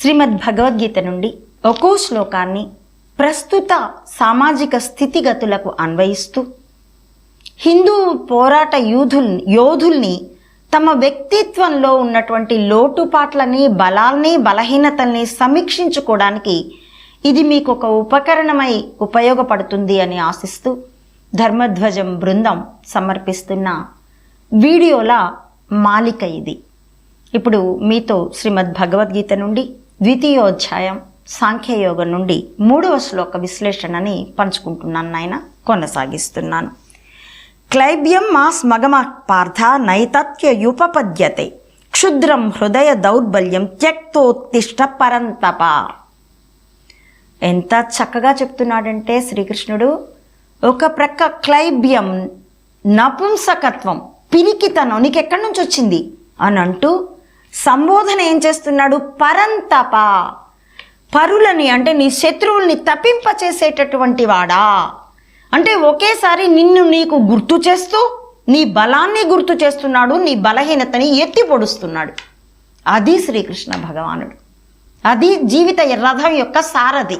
శ్రీమద్ భగవద్గీత నుండి ఒక్కో శ్లోకాన్ని ప్రస్తుత సామాజిక స్థితిగతులకు అన్వయిస్తూ హిందూ పోరాట యూధుల్ యోధుల్ని తమ వ్యక్తిత్వంలో ఉన్నటువంటి లోటుపాట్లని బలాల్ని బలహీనతల్ని సమీక్షించుకోవడానికి ఇది మీకు ఒక ఉపకరణమై ఉపయోగపడుతుంది అని ఆశిస్తూ ధర్మధ్వజం బృందం సమర్పిస్తున్న వీడియోల మాలిక ఇది. ఇప్పుడు మీతో శ్రీమద్ భగవద్గీత నుండి ద్వితీయోధ్యాయం సాంఖ్యయోగం నుండి మూడవ శ్లోక విశ్లేషణని పంచుకుంటున్నాను నాయన. కొనసాగిస్తున్నాను. క్లైబ్యం మాస్ స్మగమ పార్థ నైతత్యయుపపద్యతే క్షుద్రం హృదయ దౌర్బల్యం త్యక్తోత్తిష్ట పరంతప. ఎంత చక్కగా చెప్తున్నాడంటే శ్రీకృష్ణుడు ఒక ప్రక్క క్లైబ్యం నపుంసకత్వం పిరికితనం నీకెక్కడి నుంచి వచ్చింది? అని అంటూ సంబోధన ఏం చేస్తున్నాడు? పరంతప. పరులని అంటే నీ శత్రువుల్ని తప్పింపచేసేటటువంటి వాడా? అంటే ఒకేసారి నిన్ను నీకు గుర్తు చేస్తూ నీ బలాన్ని గుర్తు చేస్తున్నాడు నీ బలహీనతని ఎత్తి పొడుస్తున్నాడు అది శ్రీకృష్ణ భగవానుడు. అది జీవిత రథం యొక్క సారథి.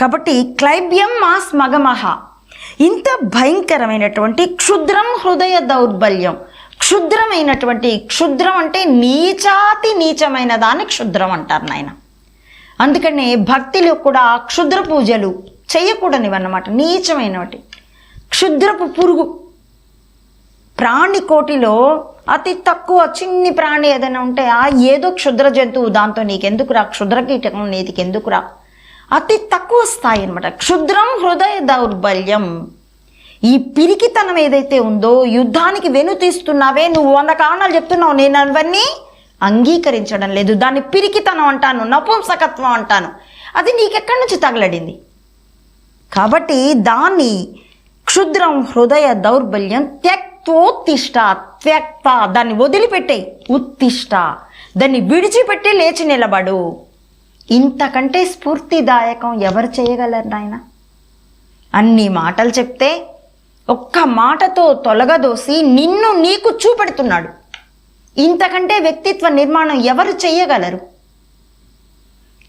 కాబట్టి క్లైబ్యం మాస్ మగమహ. ఇంత భయంకరమైనటువంటి క్షుద్రం హృదయ దౌర్బల్యం. క్షుద్రమైనటువంటి క్షుద్రం అంటే నీచాతి నీచమైన దాన్ని క్షుద్రం అంటారు నాయన. అందుకనే భక్తిలో కూడా క్షుద్ర పూజలు చేయకూడనివన్నమాట నీచమైనవి క్షుద్రపు పురుగు. ప్రాణి కోటిలో అతి తక్కువ చిన్ని ప్రాణి ఏదైనా ఉంటే ఆ ఏదో క్షుద్ర జంతువు దాంతో నీకెందుకురా క్షుద్ర కీటకం నీతికెందుకురా అతి తక్కువ స్థాయి అనమాట క్షుద్రం హృదయ దౌర్బల్యం. ఈ పిరికితనం ఏదైతే ఉందో యుద్ధానికి వెను తీస్తున్నావే నువ్వు వంద కారణాలు చెప్తున్నావు నేను అవన్నీ అంగీకరించడం లేదు. దాన్ని పిరికితనం అంటాను నపుంసకత్వం అంటాను. అది నీకెక్కడి నుంచి తగలడింది? కాబట్టి దాన్ని క్షుద్రం హృదయ దౌర్బల్యం త్యక్తోత్తిష్ట త్యక్త. దాన్ని వదిలిపెట్టే ఉత్తిష్ట. దాన్ని విడిచిపెట్టి లేచి నిలబడు. ఇంతకంటే స్ఫూర్తిదాయకం ఎవరు చేయగలరు నాయన? అన్ని మాటలు చెప్తే ఒక్క మాటతో తొలగదోసి నిన్ను నీకు చూపెడుతున్నాడు. ఇంతకంటే వ్యక్తిత్వ నిర్మాణం ఎవరు చేయగలరు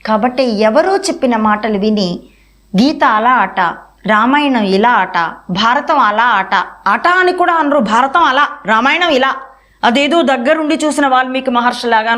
కాబట్టి ఎవరో చెప్పిన మాటలు విని గీత అలా ఆట రామాయణం ఇలా ఆట భారతం అలా ఆట ఆట అని కూడా అనరు భారతం అలా రామాయణం ఇలా. అదేదో దగ్గరుండి చూసిన వాల్మీకి మహర్షిలాగానో